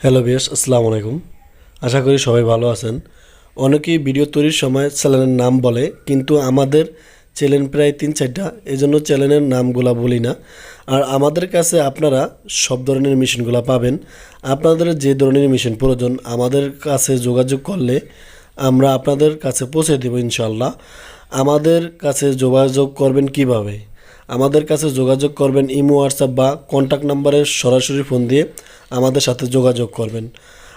Hello বিয়াস আসসালামু আলাইকুম। আশা করি সবাই ভালো আছেন। অনেকেই ভিডিও তৈরির সময় চ্যানেলের নাম বলে, কিন্তু আমাদের চ্যানেল প্রায় তিন চারটা। এই জন্য চ্যানেলের নামগুলা বলি না। আর আমাদের কাছে আপনারা সব ধরনের মেশিনগুলো পাবেন। আপনাদের যে ধরনের মেশিন প্রয়োজন, আমাদের কাছে যোগাযোগ করলে আমরা আপনাদের কাছে পৌঁছে দেবো ইনশাল্লাহ আমাদের কাছে যোগাযোগ করবেন কীভাবে? আমাদের কাছে যোগাযোগ করবেন ইমো, হোয়াটসঅ্যাপ বা কন্ট্যাক্ট নাম্বারে সরাসরি ফোন দিয়ে আমাদের সাথে যোগাযোগ করবেন।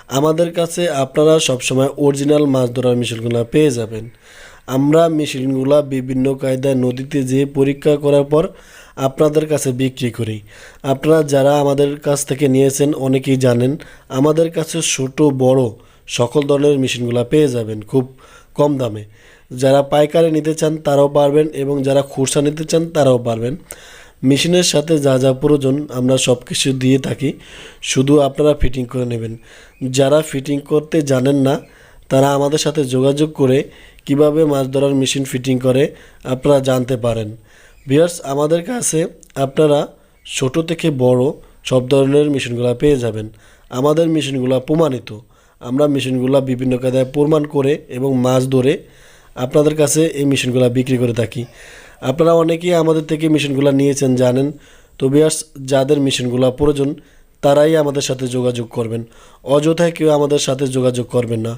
আমাদের কাছে আপনারা সবসময় অরিজিনাল মাছ ধরার মেশিনগুলো পেয়ে যাবেন। আমরা মেশিনগুলো বিভিন্ন কায়দায় নদীতে যেয়ে পরীক্ষা করার পর আপনাদের কাছে বিক্রি করি। আপনারা যারা আমাদের কাছ থেকে নিয়েছেন অনেকেই জানেন, আমাদের কাছে ছোট, বড় সকল ধরনের মেশিনগুলো পেয়ে যাবেন। খুব কম দামে। যারা পাইকারি নিতে চান, তারাও পারবেন এবং যারা খুরসা নিতে চান, তারাও পারবেন। মেশিনের সাথে যা যা প্রয়োজন, আমরা সব কিছু দিয়ে থাকি। শুধু আপনারা ফিটিং করে নেবেন। যারা ফিটিং করতে জানেন না, তারা আমাদের সাথে যোগাযোগ করে কীভাবে মাছ ধরার মেশিন ফিটিং করে, আপনারা জানতে পারেন। বিয়ার্স আমাদের কাছে আপনারা ছোট থেকে বড় সব ধরনের মেশিনগুলো পেয়ে যাবেন। আমাদের মেশিনগুলো প্রমাণিত। আমরা মেশিনগুলো বিভিন্ন কায়দায় প্রমাণ করে এবং মাছ ধরে আপনাদের কাছে এই মেশিনগুলো বিক্রি করে থাকি। আপনারা অনেকেই আমাদের থেকে মেশিনগুলো নিয়েছেন, জানেন। তো বিয়ার্স যাদের মেশিনগুলো প্রয়োজন, তারাই আমাদের সাথে যোগাযোগ করবেন। অযথায় কেউ আমাদের সাথে যোগাযোগ করবেন না।